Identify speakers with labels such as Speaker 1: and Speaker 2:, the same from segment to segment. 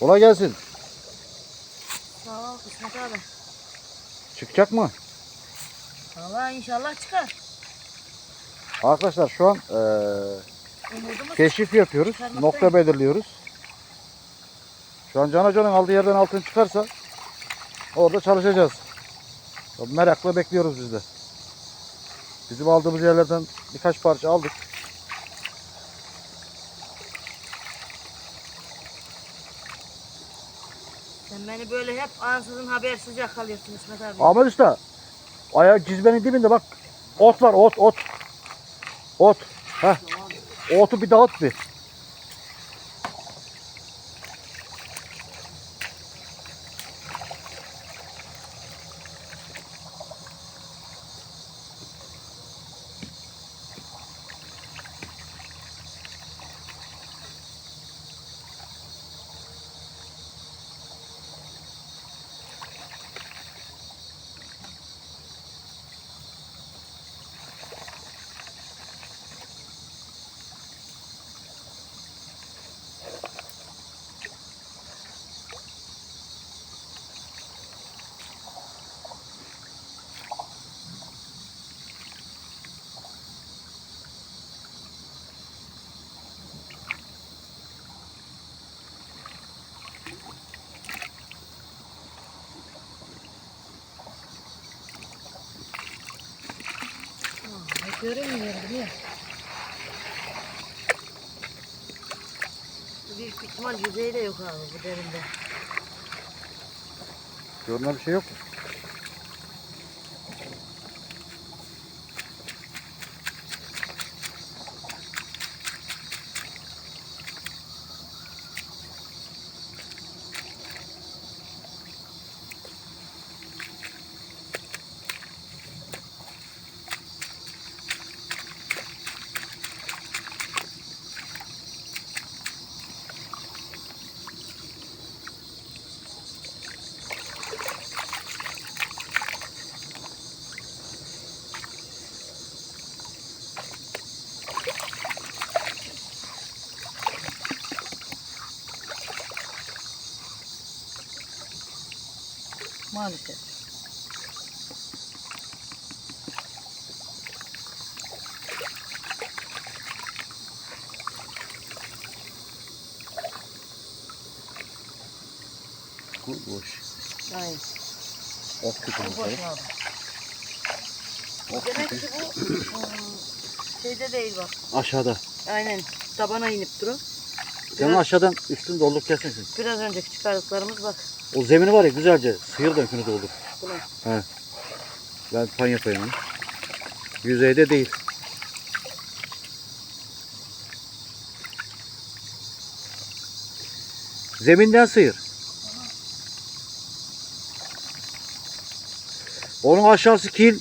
Speaker 1: Kolay gelsin.
Speaker 2: Sağ ol İsmet abi.
Speaker 1: Çıkacak mı?
Speaker 2: Valla inşallah çıkar.
Speaker 1: Arkadaşlar şu an
Speaker 2: Umudumuz
Speaker 1: keşif yapıyoruz.
Speaker 2: Çıkarmaktayım.
Speaker 1: Nokta belirliyoruz. Şu an Can Hoca'nın aldığı yerden altın çıkarsa orada çalışacağız. Merakla bekliyoruz biz de. Bizim aldığımız yerlerden birkaç parça aldık.
Speaker 2: Beni böyle hep ansızın habersiz yakalıyorsun İsmet abi.
Speaker 1: Ahmet Usta ayağı cizmenin dibinde bak ot var ot ot. Ot. Heh. Otu bir dağıt bir.
Speaker 2: Göremiyorum değil mi? Büyük ihtimal yüzeyi de yok abi bu derinde.
Speaker 1: Görünen bir şey yok mu?
Speaker 2: Maalesef.
Speaker 1: Bu boş. Ot kötü
Speaker 2: Bu boş
Speaker 1: mesela.
Speaker 2: abi.
Speaker 1: Ot
Speaker 2: Demek ki bu ıı, şeyde değil bak.
Speaker 1: Aşağıda.
Speaker 2: Aynen tabana inip duru.
Speaker 1: Sen
Speaker 2: Biraz,
Speaker 1: aşağıdan üstünü doldur kesinsin.
Speaker 2: biraz önceki çıkardıklarımız bak.
Speaker 1: O zemini var ya güzelce sıyır da ökünü doldur.
Speaker 2: Buna.
Speaker 1: Ben pan yapayım onu. Yüzeyde değil. Zeminden sıyır. Onun aşağısı kil.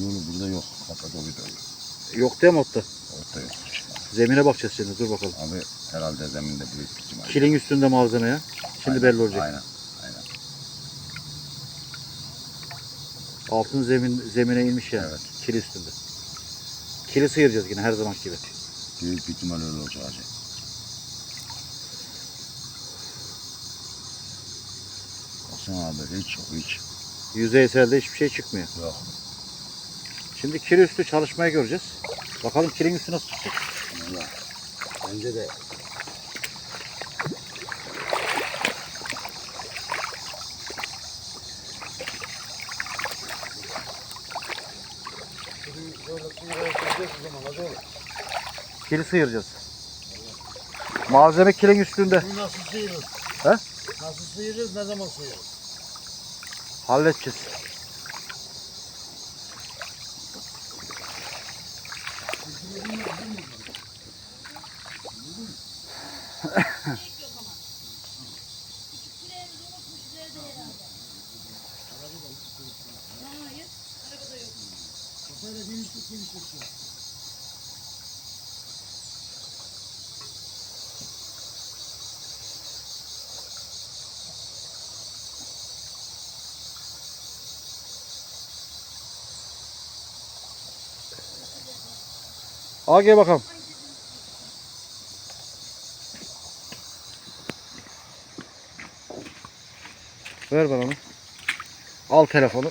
Speaker 3: Yolu burada yok. Oluyor da yok.
Speaker 1: Yok değil mi otta?
Speaker 3: Orada yok.
Speaker 1: Zemine bakacağız şimdi dur bakalım.
Speaker 3: Abi herhalde zeminde büyük bir ihtimal.
Speaker 1: Kilin üstünde malzeme ya. Şimdi
Speaker 3: Aynen,
Speaker 1: belli olacak.
Speaker 3: Aynen. Aynen.
Speaker 1: Altın zemin zemine inmiş yani.
Speaker 3: Evet.
Speaker 1: Kili üstünde. Kili sıyıracağız yine her zaman gibi.
Speaker 3: Büyük bir ihtimal öyle olacak. Baksana abi hiç yok hiç.
Speaker 1: Yüzeyselde hiçbir şey çıkmıyor.
Speaker 3: Yok.
Speaker 1: Şimdi kili üstü çalışmayı göreceğiz. Bakalım kilin üstü nasıl çıkacak.
Speaker 3: Valla. Bence de
Speaker 1: Kili sıyıracağız. Malzeme kilin üstünde.
Speaker 4: Bu nasıl sıyırır?
Speaker 1: He?
Speaker 4: Nasıl sıyırır, ne zaman sıyırır?
Speaker 1: Halledeceğiz.
Speaker 4: Kafayla genişlik genişlik. ya.
Speaker 1: Al gel bakalım. Ver bana onu. Al telefonu.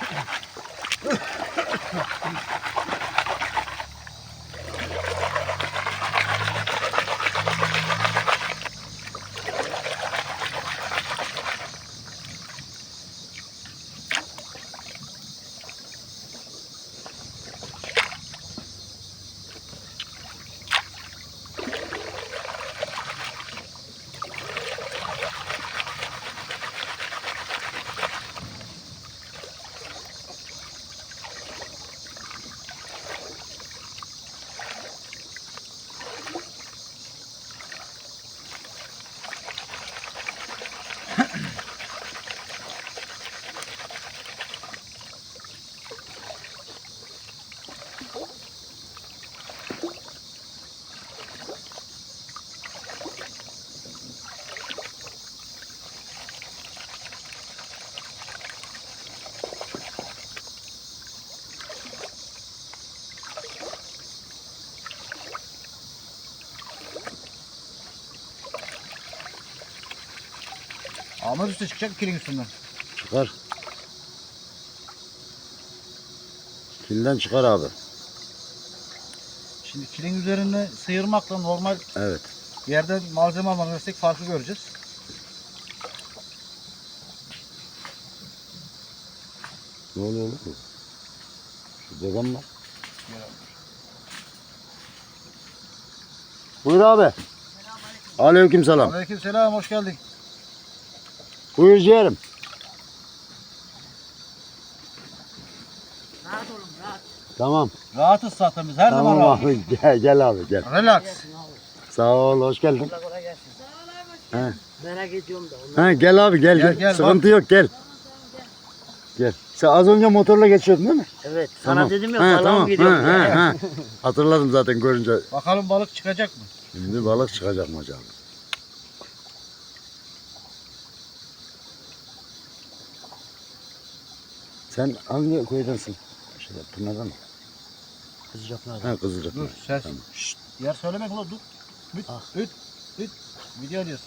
Speaker 1: Ahmet Usta çıkacak kilin üstünden.
Speaker 3: Çıkar. Kilden çıkar abi.
Speaker 1: Şimdi kilin üzerine sıyırmakla normal
Speaker 3: Evet.
Speaker 1: yerden malzeme almak arasındaki farkı göreceğiz.
Speaker 3: Ne oluyor oğlum? Şu dedem var. Buyur abi. Aleyküm selam.
Speaker 1: Aleyküm selam hoş geldin.
Speaker 3: Buyur ciğerim.
Speaker 2: Rahat olun rahat.
Speaker 3: Tamam.
Speaker 1: Rahatız zaten biz her zaman
Speaker 3: tamam
Speaker 1: rahatız.
Speaker 3: abi. Gel, gel abi gel.
Speaker 1: Relax.
Speaker 3: Sağ ol hoş geldin.
Speaker 2: Allah kolay gelsin.
Speaker 3: He.
Speaker 2: Merak ediyorum da ondan.
Speaker 3: Ha, gel abi gel
Speaker 1: Gel,
Speaker 3: gel.
Speaker 1: gel,
Speaker 3: Sıkıntı yok gel. Gel. Sen az önce motorla geçiyordun değil mi?
Speaker 2: Evet sana
Speaker 3: Tamam.
Speaker 2: dedim ya balon
Speaker 3: tamam. ha. Hatırladım zaten görünce.
Speaker 1: Bakalım balık çıkacak mı?
Speaker 3: Şimdi balık çıkacak mı acaba? Sen hangi köydensin? Şöyle Pınar'dan mı?
Speaker 2: Kızacaklar.
Speaker 3: Ha Kızılcık.
Speaker 1: Dur ses.
Speaker 3: Tamam.
Speaker 1: Şşt, yer söylemek ulan dur. Üt,
Speaker 2: Ah.
Speaker 1: üt, üt. Video alıyoruz.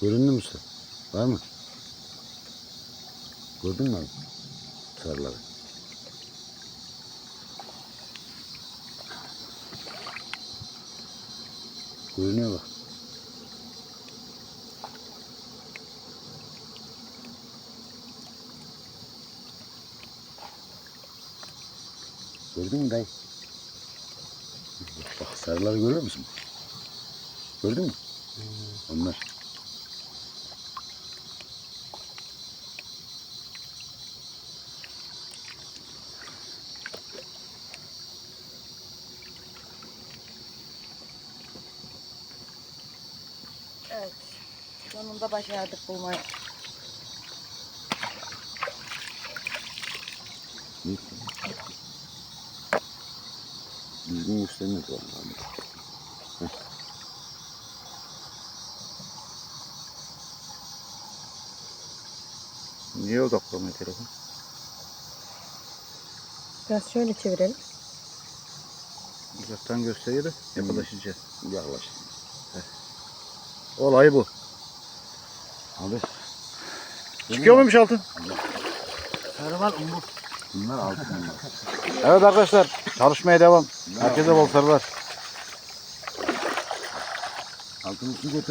Speaker 3: Göründü mü usta? Var mı? Gördün mü abi? Sarıları. Görünüyor bak. Gördün mü dayı? Bak sarıları görüyor musun? Gördün mü? Onlar.
Speaker 2: Sonunda başardık bulmayı.
Speaker 3: Düzgün göstermiyor vallahi.
Speaker 1: Niye odaklamıyor telefon?
Speaker 2: Biraz şöyle çevirelim.
Speaker 1: Uzaktan gösteriyor yaklaşınca.
Speaker 3: Yaklaş.
Speaker 1: Olay bu.
Speaker 3: Abi.
Speaker 1: Çıkıyor muymuş altın?
Speaker 4: Servan umut.
Speaker 3: Bunlar altın bunlar.
Speaker 1: Evet arkadaşlar çalışmaya devam. Herkese bol sarılar.
Speaker 3: Altın üstü getir.